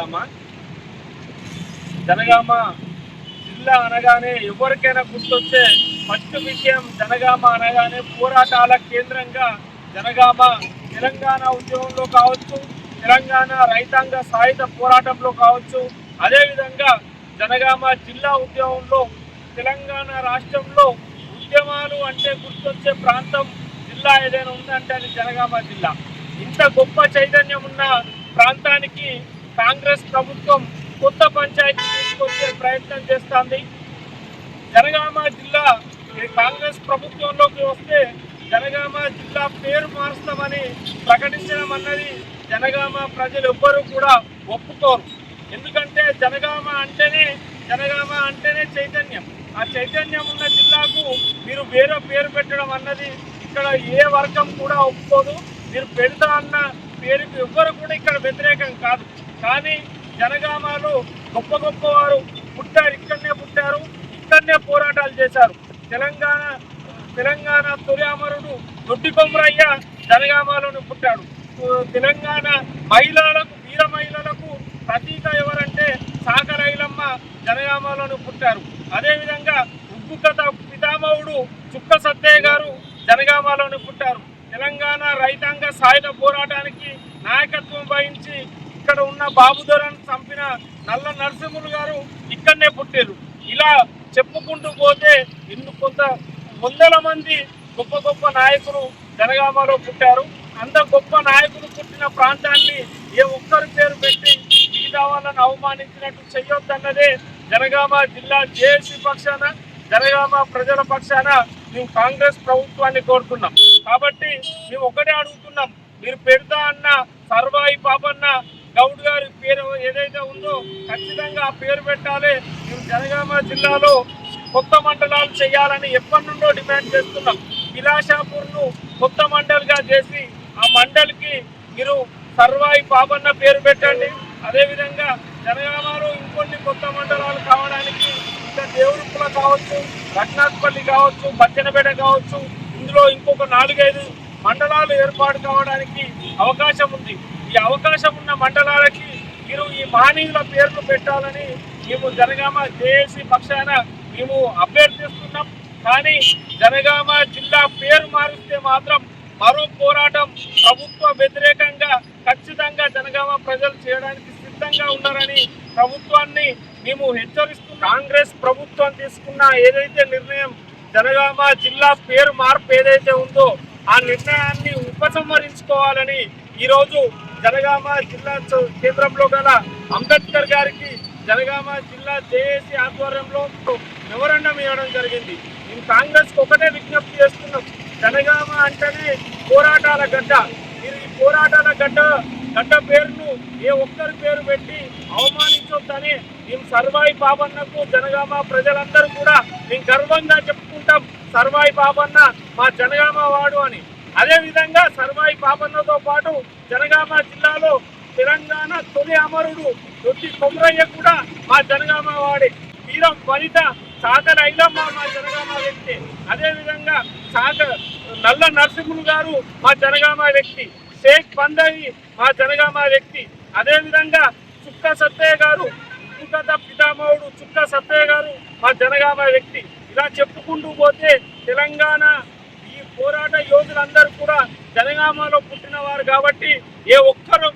జనగామ జనగామ జిల్లా అనగానే ఎవరికైనా గుర్తొచ్చే ఫస్ట్ విషయం జనగామ అనగానే పోరాటాల కేంద్రంగా జనగామ తెలంగాణ ఉద్యమంలో కావచ్చు తెలంగాణ రైతాంగ సాయుధ పోరాటంలో కావచ్చు అదేవిధంగా జనగామ జిల్లా ఉద్యమంలో తెలంగాణ రాష్ట్రంలో ఉద్యమాలు అంటే గుర్తొచ్చే ప్రాంతం జిల్లా ఏదైనా ఉందంటే అది జనగామ జిల్లా ఇంత గొప్ప చైతన్యం ఉన్న ప్రాంతానికి కాంగ్రెస్ ప్రభుత్వం కొత్త పంచాయతీ తీసుకొచ్చే ప్రయత్నం చేస్తుంది జనగామ జిల్లా కాంగ్రెస్ ప్రభుత్వంలోకి వస్తే జనగామ జిల్లా పేరు మారుస్తామని ప్రకటించడం అన్నది జనగామ ప్రజలు ఎవ్వరూ కూడా ఒప్పుకోరు ఎందుకంటే జనగామ అంటేనే జనగామ అంటేనే చైతన్యం ఆ చైతన్యం ఉన్న జిల్లాకు మీరు వేరే పేరు పెట్టడం అన్నది ఇక్కడ ఏ వర్గం కూడా ఒప్పుకోదు మీరు పెడతా అన్న పేరుకు ఎవ్వరు కూడా ఇక్కడ వ్యతిరేకం కాదు కానీ జనగామలో గొప్ప గొప్ప వారు పుట్టారు ఇక్కడనే పుట్టారు ఇక్కడనే పోరాటాలు చేశారు తెలంగాణ తెలంగాణ తొలి అమరుడు దొడ్డి కొమ్మరయ్య జనగామలోనే పుట్టాడు తెలంగాణ మహిళలకు వీర మహిళలకు ప్రతీక ఎవరంటే సాగరైలమ్మ జనగామలోనే పుట్టారు అదేవిధంగా ఉగ్గు కథ పితామహుడు చుక్క సత్తయ్య గారు జనగామలోనే పుట్టారు తెలంగాణ రైతాంగ సాయుధ పోరాటానికి నాయకత్వం వహించి ఇక్కడ ఉన్న బాబుదోరని చంపిన నల్ల నరసింహులు గారు ఇక్కడనే పుట్టారు ఇలా చెప్పుకుంటూ పోతే ఇందు కొంత వందల మంది గొప్ప గొప్ప నాయకులు జనగామలో పుట్టారు అంత గొప్ప నాయకులు పుట్టిన ప్రాంతాన్ని ఏ ఒక్కరు పేరు పెట్టి మిగతా వాళ్ళని అవమానించినట్టు చెయ్యొద్దన్నదే జనగామ జిల్లా జేఏసీ పక్షాన జనగామ ప్రజల పక్షాన మేము కాంగ్రెస్ ప్రభుత్వాన్ని కోరుతున్నాం కాబట్టి మేము ఒకటే అడుగుతున్నాం మీరు పెడతా అన్న సర్వాయి పాపన్న గౌడ్ గారి పేరు ఏదైతే ఉందో ఖచ్చితంగా ఆ పేరు పెట్టాలి మేము జనగామ జిల్లాలో కొత్త మండలాలు చేయాలని ఎప్పటి నుండో డిమాండ్ చేస్తున్నాం ను కొత్త మండలిగా చేసి ఆ మండలికి మీరు సర్వాయి పాపన్న పేరు పెట్టండి అదేవిధంగా జనగామలో ఇంకొన్ని కొత్త మండలాలు కావడానికి ఇంకా దేవుడుపుల కావచ్చు రత్నాత్పల్లి కావచ్చు బచ్చనపేట కావచ్చు ఇందులో ఇంకొక నాలుగైదు మండలాలు ఏర్పాటు కావడానికి అవకాశం ఉంది ఈ అవకాశం ఉన్న మండలాలకి మీరు ఈ మహనీయుల పేర్లు పెట్టాలని మేము జనగామ జేఏసీ పక్షాన మేము అభ్యర్థిస్తున్నాం కానీ జనగామ జిల్లా పేరు మారిస్తే మాత్రం మరో పోరాటం ప్రభుత్వ వ్యతిరేకంగా ఖచ్చితంగా జనగామ ప్రజలు చేయడానికి సిద్ధంగా ఉన్నారని ప్రభుత్వాన్ని మేము హెచ్చరిస్తున్నాం కాంగ్రెస్ ప్రభుత్వం తీసుకున్న ఏదైతే నిర్ణయం జనగామ జిల్లా పేరు మార్పు ఏదైతే ఉందో ఆ నిర్ణయాన్ని ఉపసంహరించుకోవాలని ఈరోజు జనగామ జిల్లా కేంద్రంలో గల అంబేద్కర్ గారికి జనగామ జిల్లా జేఏసీ ఆధ్వర్యంలో మెమోరాండం ఇవ్వడం జరిగింది మేము కాంగ్రెస్కి ఒకటే విజ్ఞప్తి చేస్తున్నాం జనగామ అంటేనే పోరాటాల గడ్డ మీరు ఈ పోరాటాల గడ్డ గడ్డ పేరును ఏ ఒక్కరి పేరు పెట్టి అవమానించొద్దని మేము సర్వాయి బాబన్నకు జనగామ ప్రజలందరూ కూడా మేము గర్వంగా చెప్పుకుంటాం సర్వాయి బాబన్న మా జనగామ వాడు అని అదేవిధంగా సర్వాయి పాపన్నతో పాటు జనగామ జిల్లాలో తెలంగాణ తొలి అమరుడు దొడ్డి కొమరయ్య కూడా మా జనగామ వాడే వీరం వనిత సాగర్ ఐలమ్మ మా జనగామ వ్యక్తి అదేవిధంగా సాగర్ నల్ల నరసింహులు గారు మా జనగామ వ్యక్తి షేక్ పందయి మా జనగామ వ్యక్తి అదేవిధంగా చుక్క సత్తయ్య గారు చుక్కత పితామహుడు చుక్క సత్తయ్య గారు మా జనగామ వ్యక్తి ఇలా చెప్పుకుంటూ పోతే తెలంగాణ పోరాట యోధులందరూ కూడా జనగామలో పుట్టినవారు కాబట్టి ఏ ఒక్కరు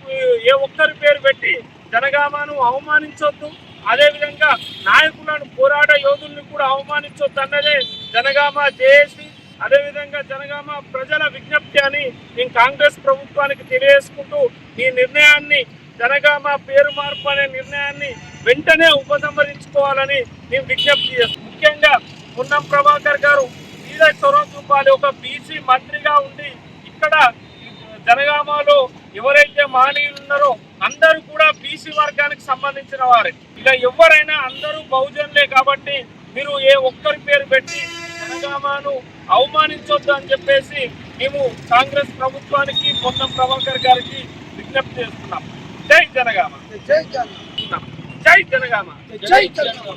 ఏ ఒక్కరి పేరు పెట్టి జనగామను అవమానించొద్దు అదేవిధంగా నాయకులను పోరాట యోధుల్ని కూడా అవమానించొద్దు అన్నదే జనగామ జేఏసీ అదేవిధంగా జనగామ ప్రజల విజ్ఞప్తి అని నేను కాంగ్రెస్ ప్రభుత్వానికి తెలియజేసుకుంటూ ఈ నిర్ణయాన్ని జనగామ పేరు మార్పు అనే నిర్ణయాన్ని వెంటనే ఉపసంహరించుకోవాలని మేము విజ్ఞప్తి చేస్తాం ముఖ్యంగా పున్నం ప్రభాకర్ గారు మీద చొరవ చూపాలి ఒక బీసీ మంత్రిగా ఉండి ఇక్కడ జనగామలో ఎవరైతే మహనీయులు ఉన్నారో అందరూ కూడా బీసీ వర్గానికి సంబంధించిన వారే ఇలా ఎవరైనా అందరూ బహుజనులే కాబట్టి మీరు ఏ ఒక్కరి పేరు పెట్టి జనగామను అవమానించొద్దు అని చెప్పేసి మేము కాంగ్రెస్ ప్రభుత్వానికి పొన్నం ప్రభాకర్ గారికి విజ్ఞప్తి చేస్తున్నాం జై జనగామ జై జనగామ జై జనగామ జై Janagama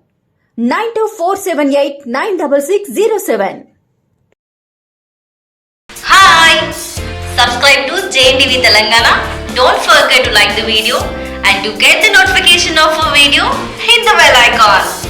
92478-96607. Hi! Subscribe to JNTV Telangana. Don't forget to like the video, and to get the notification of a video, hit the bell icon.